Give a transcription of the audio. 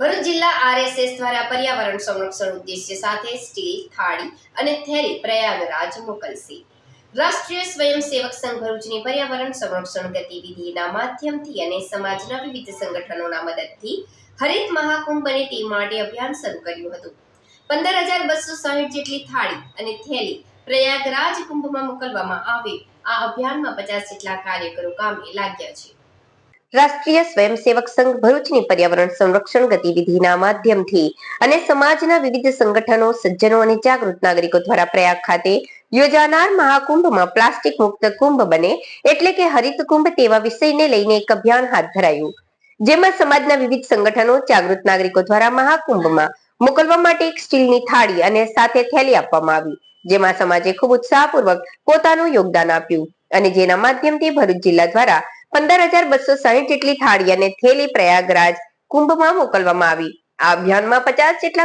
ભરૂચ જિલ્લા આરએસએસ દ્વારા પર્યાવરણ સંરક્ષણ ઉદ્દેશ્ય સાથે સ્ટીલ, થાળી અને થેલી પ્રયાગરાજ મોકલશે. રાષ્ટ્રીય સ્વયંસેવક સંઘ ભરૂચની પર્યાવરણ સંરક્ષણ ગતિવિધિના માધ્યમથી અને સમાજના વિવિધ સંગઠનોના મદદથી હરિત મહાકુંભ બને તે માટે અભિયાન શરૂ કર્યું હતું. પંદર હજાર બસો સાહીઠ જેટલી થાળી અને થેલી પ્રયાગરાજ કુંભમાં મોકલવામાં આવે. આ અભિયાનમાં પચાસ જેટલા કાર્યકરો કામે લાગ્યા છે. રાષ્ટ્રીય સ્વયંસેવક સંઘ ભરૂચની પર્યાવરણ સંરક્ષણ ગતિવિધિના માધ્યમથી અને સમાજના વિવિધ સંગઠનો, સજ્જનો અને જાગૃત નાગરિકો દ્વારા પ્રયાગ ખાતે યોજાનાર મહાકુંભમાં પ્લાસ્ટિક મુક્ત કુંભ બને એટલે કે હરિત કુંભ તેવા વિષયને લઈને એક અભિયાન હાથ ધરાયું. જેમાં સમાજના વિવિધ સંગઠનો, જાગૃત નાગરિકો દ્વારા મહાકુંભમાં મોકલવા માટે એક સ્ટીલની થાળી અને સાથે થેલી આપવામાં આવી, જેમાં સમાજે ખૂબ ઉત્સાહપૂર્વક પોતાનું યોગદાન આપ્યું અને જેના માધ્યમથી ભરૂચ જિલ્લા દ્વારા પંદર હજાર બસો સાહીઠ જેટલી થાળી અને થેલી પ્રયાગરાજ કુંભમાં મોકલવામાં આવી. આ અભિયાનમાં પચાસ જેટલા